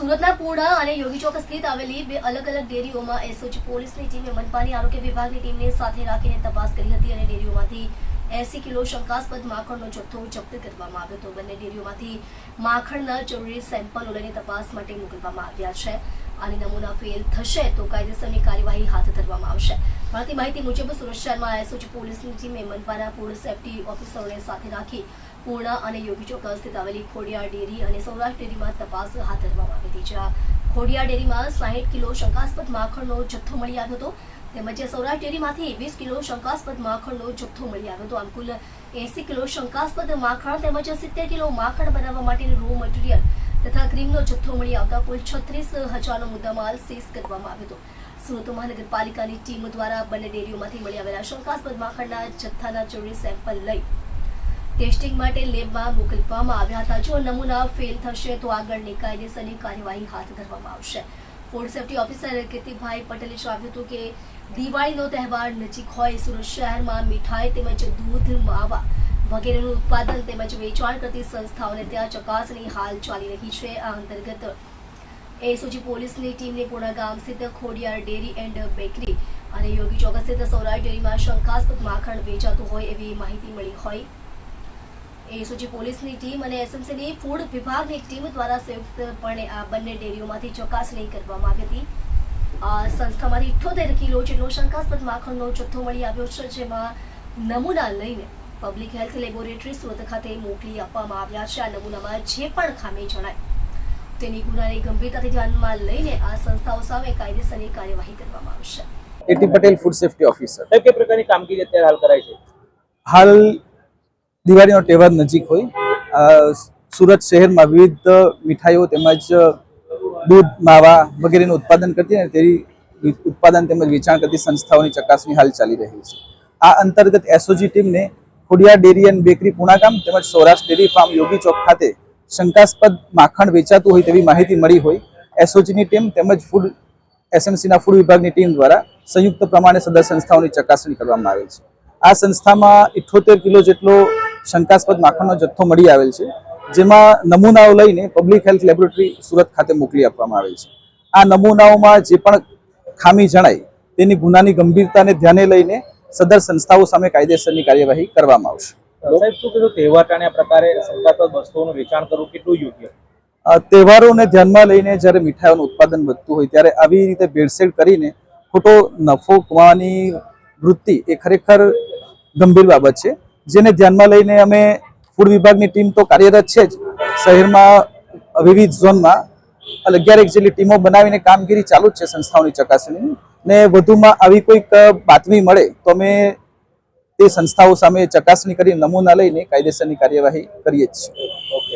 સુરતના પૂર્ણા અને યોગી ચોક સ્થિત આવેલી બે અલગ અલગ ડેરીઓમાં એસઓજી પોલીસની ટીમે મનપાની આરોગ્ય વિભાગની ટીમને સાથે રાખીને તપાસ કરી હતી અને ડેરીઓમાંથી એસી કિલો શંકાસ્પદ માખણનો જથ્થો જપ્ત કરવામાં આવ્યો હતો. બંને ડેરીઓમાંથી માખણના જરૂરી સેમ્પલો લઈને તપાસ માટે મોકલવામાં આવ્યા છે. અને નમૂના ફેલ થશે તો કાયદેસરની કાર્યવાહી હાથ ધરવામાં આવશે. મળતી માહિતી મુજબ સુરત શહેરમાં એસઓજી પોલીસની ટીમે મનપાના ફૂડ સેફટી ઓફિસરોને સાથે રાખી પૂર્ણા અને યોગી ચોક સ્થિત આવેલી ખોડિયાર ડેરી અને સૌરાષ્ટ્ર ડેરીમાં તપાસ હાથ ધરવામાં આવી હતી. જ્યાં ખોડિયાર ડેરીમાં સાહીઠ કિલો શંકાસ્પદ માખણનો જથ્થો મળી આવ્યો હતો. તેમજ સૌરાષ્ટ્ર ડેરીમાંથી વીસ કિલો શંકાસ્પદ માખણનો જથ્થો મળી આવ્યો હતો. આમ કુલ એસી કિલો શંકાસ્પદ માખણ તેમજ સિત્તેર કિલો માખણ બનાવવા માટેનું રો મટીરિયલ તથા ક્રીમનો જથ્થો મળી આવતા કુલ છત્રીસ હજારનો મુદ્દામાલ સીઝ કરવામાં આવ્યો હતો. સુરત મહાનગરપાલિકાની ટીમ દ્વારા બંને ડેરીઓમાંથી મળી આવેલા શંકાસ્પદ માખણના જથ્થાના જરૂરી સેમ્પલ લઈ ટેસ્ટિંગ માટે લેબમાં મોકલવામાં આવ્યા હતા. જો નમૂના ફેલ થશે તો આગળની કાયદેસરની કાર્યવાહી હાથ ધરવામાં આવશે. ફૂડ સેફટી ઓફિસર કીર્તિભાઈ પટેલે જણાવ્યું હતું કે દિવાળીનો તહેવાર નજીક હોય સુરત શહેરમાં મીઠાઈ તેમજ દૂધ, માવા વગેરેનું ઉત્પાદન તેમજ વેચાણ કરતી સંસ્થાઓને ત્યાં ચકાસણી હાલ ચાલી રહી છે આ અંતર્ગત એસઓજી પોલીસની ટીમને પૂર્ણા ગામ સ્થિત ખોડિયાર ડેરી એન્ડ બેકરી અને યોગી ચોક સ્થિત સૌરાષ્ટ્ર ડેરીમાં શંકાસ્પદ માખણ વેચાતું હોય એવી માહિતી મળી હોય. એસઓજી પોલીસની ટીમ અને એસએમસીની ફૂડ વિભાગની ટીમ દ્વારા સંયુક્તપણે આ બંને ડેરીઓમાંથી ચકાસણી કરવામાં આવી હતી. આ સંસ્થામાંથી ઇઠ્ઠોતેર કિલો જેટલો શંકાસ્પદ માખણનો જથ્થો મળી આવ્યો છે, જેમાં નમૂના લઈને પબ્લિક હેલ્થ લેબોરેટરી સુરત ખાતે મોકલી આપવામાં આવ્યા છે. આ નમૂનામાં જે પણ ખામી જણાય તેની ગુનાની ગંભીરતાથી ધ્યાનમાં લઈને આ સંસ્થાઓ સામે કાયદેસરની કાર્યવાહી કરવામાં આવશે A T Patel food safety officer કઈ પ્રકારની કામગીરી અત્યારે હાલ કરાય છે? હાલ દિવાળીનો તહેવાર નજીક હોય. સુરત શહેરમાં વિવિધ મીઠાઈઓ તેમજ દૂધ માવા વગેરેનું ઉત્પાદન કરતી અને તેની ઉત્પાદન તેમજ વેચાણ કરતી સંસ્થાઓની ચકાસણી હાલ ચાલી રહી છે. આ અંતર્ગત એસઓજી ટીમને Khodiyar dairy and bakery Punagam તેમજ સૌરાષ્ટ્ર ડેરી ફાર્મ યોગી ચોક ખાતે શંકાસ્પદ માખણ વેચાતું હોય તેવી માહિતી મળી હોય. એસઓજીની ટીમ તેમજ ફૂડ એસએમસીના ફૂડ વિભાગની ટીમ દ્વારા સંયુક્ત પ્રમાણે સદર સંસ્થાઓની ચકાસણી કરવામાં આવેલ છે. આ સંસ્થામાં ઇઠોતેર કિલો જેટલો શંકાસ્પદ માખણનો જથ્થો મળી આવેલ છે, જેમાં નમૂનાઓ લઈને પબ્લિક હેલ્થ લેબોરેટરી સુરત ખાતે મોકલી આપવામાં આવેલ છે. આ નમૂનાઓમાં જે પણ ખામી જણાય તેની ગુનાની ગંભીરતાને ધ્યાને લઈને સદર સંસ્થાઓ સામે કાયદેસરની કાર્યવાહી કરવામાં આવશે. તહેવારોને ધ્યાનમાં લઈને જ્યારે મીઠાઈઓનું ઉત્પાદન વધતું હોય ત્યારે આવી રીતે ભેળસેળ કરીને ખોટો નફો કમાવાની વૃત્તિ એ ખરેખર ગંભીર બાબત છે. જેને ધ્યાનમાં લઈને અમે ફૂડ વિભાગની ટીમ તો કાર્યરત છે જ. શહેરમાં વિવિધ ઝોનમાં અગિયાર એક જેટલી ટીમો બનાવીને કામગીરી ચાલુ જ છે સંસ્થાઓની ચકાસણીની. ને વધુમાં આવી કોઈક બાતમી મળે તો અમે તે સંસ્થાઓ સામે ચકાસણી કરી નમૂના લઈને કાયદેસરની કાર્યવાહી કરીએ જ છીએ.